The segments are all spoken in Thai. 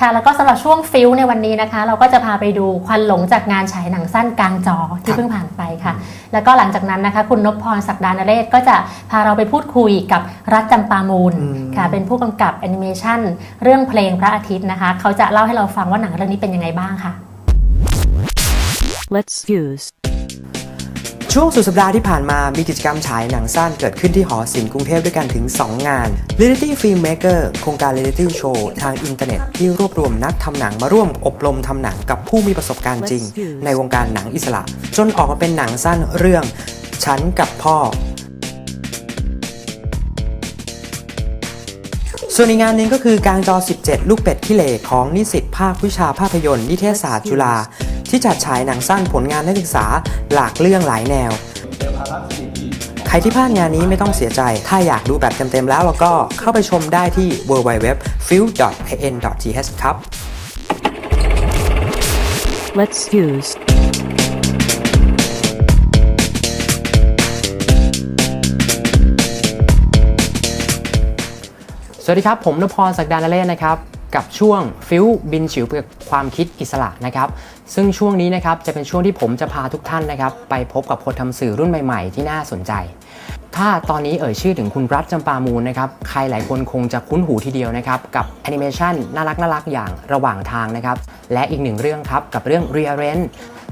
ค่ะแล้วก็สำหรับช่วงฟิลในวันนี้นะคะ เราก็จะพาไปดูควันหลงจากงานฉายหนังสั้นกลางจอที่เพิ่งผ่านไปค่ะ แล้วก็หลังจากนั้นนะคะ คุณนพพรศักดานเรศก็จะพาเราไปพูดคุยกับรัฐจำปามูลอืมค่ะ เป็นผู้กำกับแอนิเมชันเรื่องเพลงพระอาทิตย์นะคะ เขาจะเล่าให้เราฟังว่าหนังเรื่องนี้เป็นยังไงบ้างค่ะ Let's fuse. ช่วงสุดสัปดาห์ที่ผ่านมามีกิจกรรมฉายหนังสั้นเกิดขึ้นที่หอศิลป์กรุงเทพด้วยกันถึง 2 งาน Reality Filmmaker โครงการ Reality Show ทางอินเทอร์เน็ตที่รวบรวมนักทำหนังมาร่วมอบรมทำหนังกับผู้มีประสบการณ์จริง ในวงการหนังอิสระ จนออกมาเป็นหนังสั้นเรื่อง ฉันกับพ่อส่วนอีกงานหนึ่งก็คือกลางจอ 17 ลูกเป็ดขี้เหล่ของนิสิตภาควิชาภาพยนตร์นิเทศศาสตร์จุฬา ที่จัดฉายหนังสั้นผลงานนักศึกษาหลากเรื่องหลายแนว ใครที่พลาดงานนี้ไม่ต้องเสียใจ ถ้าอยากดูแบบเต็มๆแล้วแล้วก็เข้าไปชมได้ที่ www.film.in.th ครับ Let's fuse. สวัสดีครับ ผมนพพรศักดานเล่นนะครับ กับช่วงฟิวบินฉิวไปกับความคิดอิสระนะครับซึ่งช่วงนี้นะครับจะเป็นช่วงที่ผมจะพาทุกท่านนะครับไปพบกับคนทำสื่อรุ่นใหม่ ๆ ที่น่าสนใจ ถ้าตอนนี้เอ่ยชื่อถึงคุณรัฐจำปามูลนะครับใครหลายคนคงจะคุ้นหูทีเดียวนะครับกับแอนิเมชันน่ารักน่ารักอย่างระหว่างทางนะครับและอีกหนึ่งเรื่องครับกับเรื่อง Rearrange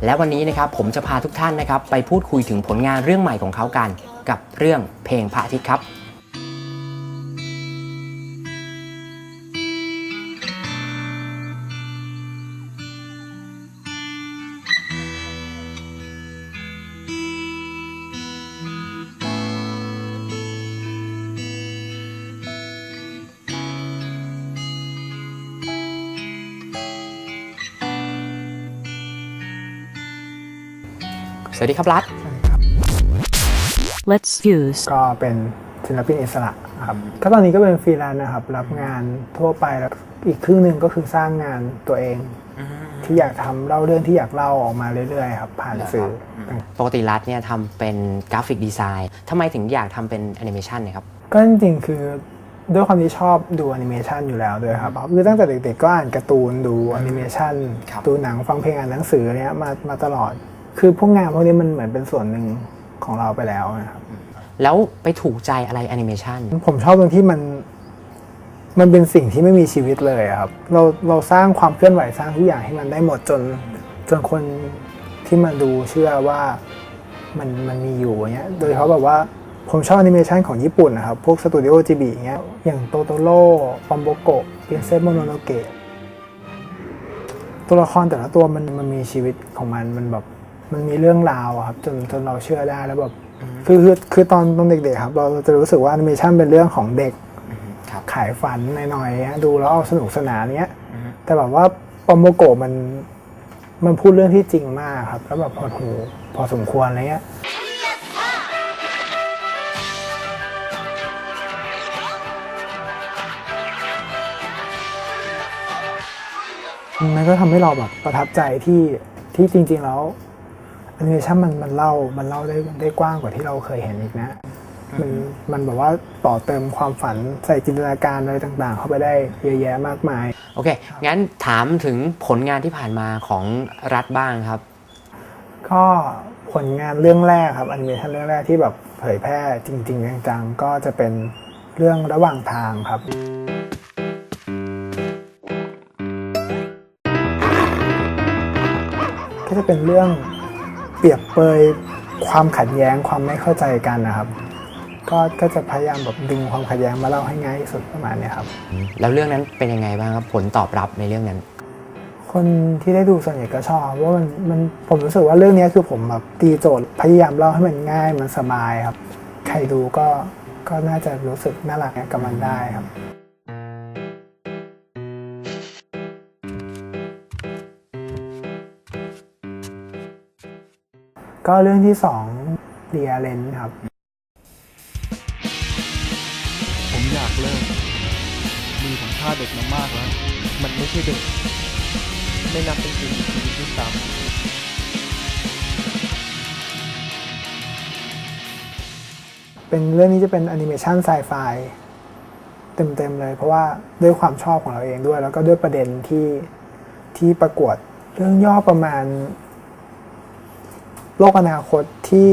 และวันนี้นะครับผมจะพาทุกท่านนะครับไปพูดคุยถึงผลงานเรื่องใหม่ของเขากัน กับเรื่องเพลงพระอาทิตย์ครับ สวัสดีครับรัฐ Let's fuse. ก็เป็นศิลปินอิสระครับก็ตอนนี้ก็เป็นฟรีแลนซ์นะครับ รับงานทั่วไปแล้วอีกครึ่งหนึ่งก็คือสร้างงานตัวเอง ที่อยากทำเล่าเรื่องที่อยากเล่าออกมาเรื่อยๆครับผ่านสื่อต่างปกติรัฐเนี่ยทำเป็นกราฟิกดีไซน์ทำไมถึงอยากทำเป็นแอนิเมชันเนี่ยครับก็จริงๆคือด้วยความที่ชอบดูแอนิเมชันอยู่แล้วด้วยครับคือตั้งแต่เด็กๆก็อ่านการ์ตูนดูแอนิเมชันครับ ดูหนังฟังเพลงอ่านหนังสือเนี้ยมามาตลอด คือพวกงานพวกนี้มันเหมือนเป็นส่วนหนึ่งของเราไปแล้วนะครับ แล้วไปถูกใจอะไรแอนิเมชันผมชอบตรงที่มัน มันเป็นสิ่งที่ไม่มีชีวิตเลยอะครับ เราเราสร้างความเคลื่อนไหวสร้างทุกอย่างให้มันได้หมดจน จนคนที่มาดูเชื่อว่ามันมันมีอยู่อย่างเงี้ย โดยเขาแบบว่าผมชอบแอนิเมชันของญี่ปุ่นนะครับ พวกสตูดิโอจิบิอย่างเงี้ย อย่างโตโตโร่ปอมโบโกะเ i นเซ s โมโนโนเกะตัวละครแต่ละตัวมันมันมีชีวิตของมันมันแบบ มันมีเรื่องราวอะครับจนจนเราเชื่อได้แล้วแบบคือคือคือตอนตอนเด็กๆครับ เราจะรู้สึกว่าแอนิเมชันเป็นเรื่องของเด็กครับขายฝันหน่อยๆฮะดูแล้วเอาสนุกสนานเนี้ยแต่แบบว่าปอมโมโกะมันมันพูดเรื่องที่จริงมากครับ แล้วแบบพอหูพอสมควรอะไรเงี้ยมันก็ทำให้เราแบบประทับใจที่ที่จริง ๆ แล้ว แอนิเมชันมันมันเล่ามันเล่าได้ได้กว้างกว่าที่เราเคยเห็นอีกนะ มันมันแบบว่าต่อเติมความฝันใส่จินตนาการอะไรต่างๆ เข้าไปได้เยอะแยะมากมาย โอเค งั้นถามถึงผลงานที่ผ่านมาของรัฐบ้างครับ ก็ผลงานเรื่องแรกครับแอนิเมชันเรื่องแรกที่แบบเผยแพร่จริง ๆ จังๆ ก็จะเป็นเรื่องระหว่างทางครับก็จะเป็นเรื่องเปรียบเปยความขัดแย้งความไม่เข้าใจกันนะครับ ก็ก็จะพยายามแบบดึงความขัดแย้งมาเล่าให้ง่ายที่สุดประมาณเนี้ยครับ แล้วเรื่องนั้นเป็นยังไงบ้างครับผลตอบรับในเรื่องนั้น คนที่ได้ดูส่วนใหญ่ก็ชอบเพราะว่ามันมันผมรู้สึกว่าเรื่องนี้คือผมแบบตีโจทย์พยายามเล่าให้มันง่ายมันสบายครับ ใครดูก็ก็น่าจะรู้สึกน่ารักกับมันได้ครับ ก็เรื่องที่สองเรียเลนครับ ผมอยากเลิกมือผมฆ่าเด็กมามากแล้ว มันไม่ใช่เด็ก ไม่นับเป็นสิ่งมีชีวิตด้วยซ้เป็นเรื่องนี้จะเป็นแอนิเมชันไซไฟเต็มๆเลย เพราะว่าด้วยความชอบของเราเองด้วย แล้วก็ด้วยประเด็นที่ที่ประกวดเรื่องย่อประมาณ โลกอนาคตที่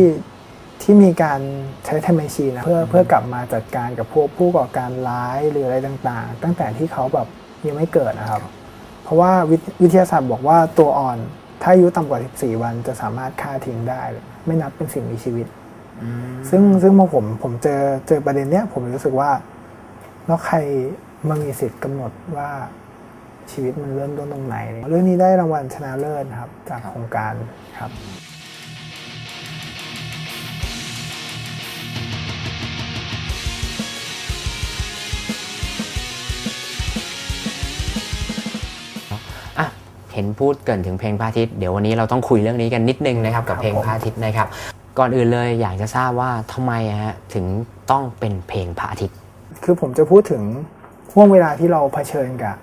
ที่มีการใช้เทคโนโลยีนะเพื่อเพื่อกลับมาจัดการกับพวกผู้ก่อการร้ายหรืออะไรต่างๆ ตั้งแต่ที่เขาแบบยังไม่เกิดนะครับ เพราะว่าวิทวิทยาศาสตร์บอกว่าตัวอ่อน ถ้าอายุต่ำกว่า 14 วันจะสามารถฆ่าทิ้งได้ ไม่นับเป็นสิ่งมีชีวิต ซึ่งซึ่งพอผมผมเจอเจอประเด็นเนี้ยผมรู้สึกว่าแล้วใครมามีสิทธิ์กำหนดว่าชีวิตมันเริ่มต้นตรงไหน เรื่องนี้ได้รางวัลชนะเลิศนะครับ จากโครงการครับ ห็นพูดเกรินถึงเพลงพระอาทิตย์เดี๋ยววันนี้เราต้องคุยเรื่องนี้กันนิดนึงนะครับกับเพลงพระอาทิตย์นะครับ ก่อนอื่นเลยอยากจะทราบว่าทำไมอะฮะถึงต้องเป็นเพลงพระอาทิตย์ คือผมจะพูดถึงห่วงเวลาที่เราเผชิญกับ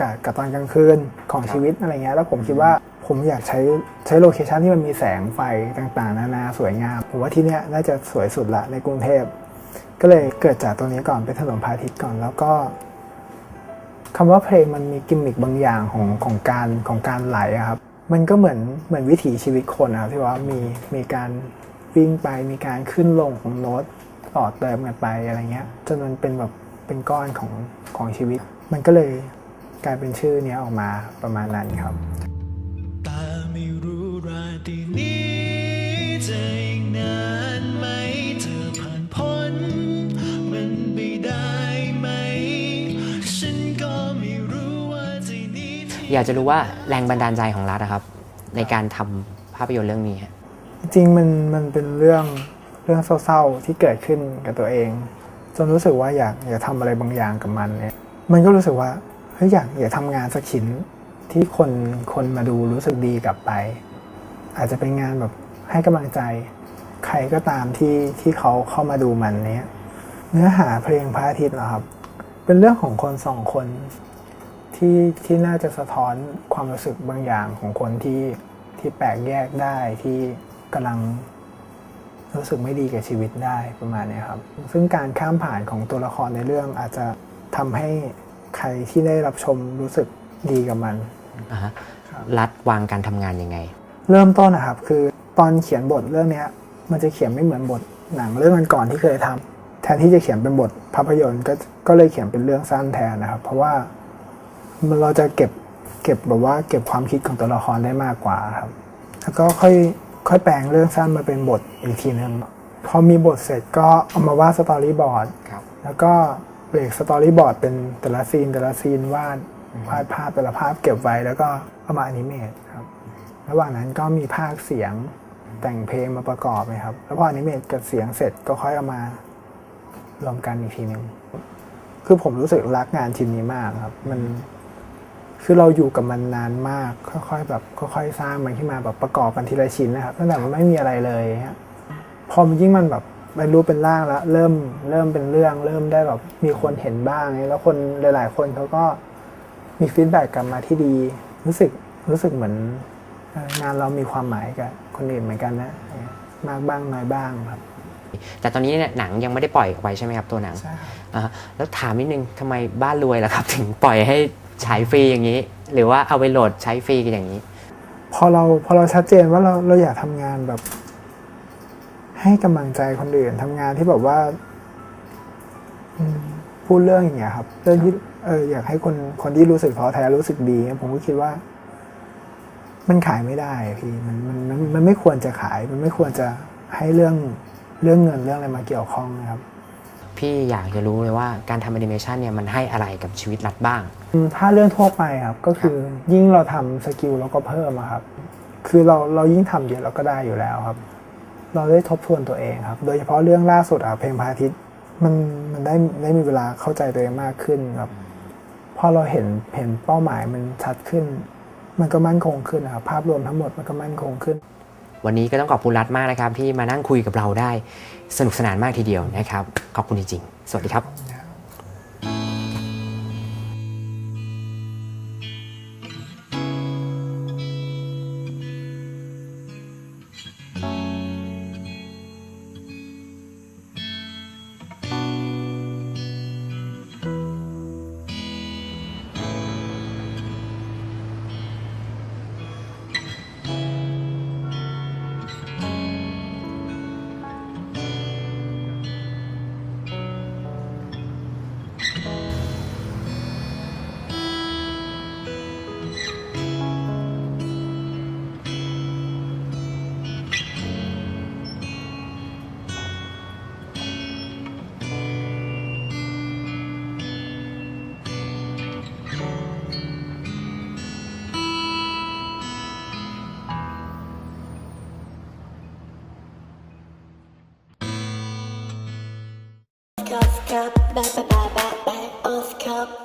กับกับตอนกลางคืนของชีวิตอะไรเงี้ยแล้วผมคิดว่าผมอยากใช้ใช้โลเคชันที่มันมีแสงไฟต่างๆ นานาสวยงาม ผมว่าที่เนี้ยน่าจะสวยสุดละในกรุงเทพ ก็เลยเกิดจากตรงนี้ก่อนเป็นถนนพระอาทิตย์ก่อน แล้วก็ คำว่าเพลงมันมีกิมมิคบางอย่างของของการของการไหลครับ มันก็เหมือนเหมือนวิถีชีวิตคนนะครับที่ว่ามีมีการวิ่งไปมีการขึ้นลงของโน้ตต่อเติมกันไปอะไรเงี้ยจนมันเป็นแบบเป็นก้อนของของชีวิต มันก็เลยกลายเป็นชื่อเนี้ยออกมาประมาณนั้นครับตาไม่รู้ราตรีนี้จะอีกนาน อยากจะรู้ว่าแรงบันดาลใจของรัฐนะครับ ในการทำภาพยนตร์เรื่องนี้จริงมันมันเป็นเรื่องเรื่องเศร้าๆที่เกิดขึ้นกับตัวเอง จนรู้สึกว่าอยากอยากทำอะไรบางอย่างกับมันเนี่ยมันก็รู้สึกว่าเฮ้ยอยากอยากทำงานสักชิ้นที่คนคนมาดูรู้สึกดีกลับไป อาจจะเป็นงานแบบให้กำลังใจ ใครก็ตามที่ที่เขาเข้ามาดูมันเนี้ยเนื้อหาเพลงพระอาทิตย์เหรอครับ เป็นเรื่องของคนสองคน ที่ที่น่าจะสะท้อนความรู้สึกบางอย่างของคนที่ที่แปลกแยกได้ที่กำลังรู้สึกไม่ดีกับชีวิตได้ประมาณเนี้ยครับ ซึ่งการข้ามผ่านของตัวละครในเรื่องอาจจะทำให้ใครที่ได้รับชมรู้สึกดีกับมันอ่าฮะรัฐวางการทำงานยังไง เริ่มต้นนะครับ คือตอนเขียนบทเรื่องเนี้ย มันจะเขียนไม่เหมือนบทหนังเรื่องก่อนๆที่เคยทำแทนที่จะเขียนเป็นบทภาพยนตร์ก็ก็เลยเขียนเป็นเรื่องสั้นแทนนะครับ เพราะว่า มันเราจะเก็บเก็บแบบว่าเก็บความคิดของตัวละครได้มากกว่าครับ แล้วก็ค่อยค่อยแปลงเรื่องสั้นมาเป็นบทอีกทีนึงพอมีบทเสร็จก็เอามาวาดสตอรี่บอร์ดครับแล้วก็เบรกสตอรี่บอร์ดเป็นแต่ละซีนแต่ละซีนวาดวาดภาพแต่ละภาพเก็บไว้แล้วก็เอามาอนิเมตครับ ระหว่างนั้นก็มีภาคเสียงแต่งเพลงมาประกอบนะครับ แล้วพออนิเมตกับเสียงเสร็จก็ค่อยเอามารวมกันอีกทีหนึ่งคือผมรู้สึกรักงานชิ้นนี้มากครับ มัน คือเราอยู่กับมันนานมาก ค่อยๆแบบค่อยๆสร้างมันขึ้นมาแบบประกอบกันทีละชิ้นนะครับตั้งแต่มันไม่มีอะไรเลยฮะพอมันยิ่งมันแบบเป็นรูปเป็นร่างแล้ว เริ่มเริ่มเป็นเรื่อง เริ่มได้แบบมีคนเห็นบ้างเนี่ยแล้วคนหลาย ๆ คนเขาก็มีฟีดแบ็กกลับมาที่ดี รู้สึกรู้สึกเหมือนเอ่องานเรามีความหมายกับคนอื่นเหมือนกันนะ มากบ้างน้อยบ้างครับ แต่ตอนนี้เนี่ยหนังยังไม่ได้ปล่อยออกไปใช่ไหมครับตัวหนังใช่ครับอ่าฮะแล้วถามนิดนึงทำไมบ้านรวยล่ะครับ ถึงปล่อยให้ ฉายฟรีอย่างนี้ หรือว่าเอาไปโหลดใช้ฟรีกันอย่างนี้ พอเราพอเราชัดเจนว่าเราเราอยากทำงานแบบ ให้กำลังใจคนอื่นทำงานที่แบบว่าพูดเรื่องอย่างเงี้ยครับเรื่องที่เอออยากให้คนคนที่รู้สึกท้อแท้รู้สึกดีผมก็คิดว่า มันขายไม่ได้พี่มันมันมันมันไม่ควรจะขาย มันไม่ควรจะให้เรื่องเรื่องเงินเรื่องอะไรมาเกี่ยวข้องนะครับ พี่อยากจะรู้เลยว่าการทำแอนิเมชันเนี่ยมันให้อะไรกับชีวิตรัฐบ้าง อืมถ้าเรื่องทั่วไปครับก็คือยิ่งเราทำสกิลเราก็เพิ่มอะครับ คือเราเรายิ่งทำเยอะเราก็ได้อยู่แล้วครับ เราได้ทบทวนตัวเองครับ โดยเฉพาะเรื่องล่าสุดอะเพลงพระอาทิตย์มันมันได้ได้มีเวลาเข้าใจตัวเองมากขึ้นครับพอเราเห็นเห็นเป้าหมายมันชัดขึ้น มันก็มั่นคงขึ้นนะครับภาพรวมทั้งหมดมันก็มั่นคงขึ้น วันนี้ก็ต้องขอบคุณรัฐมากนะครับที่มานั่งคุยกับเราได้สนุกสนานมากทีเดียวนะครับ ขอบคุณจริงๆ สวัสดีครับ off cup, ba ba ba ba ba off cup.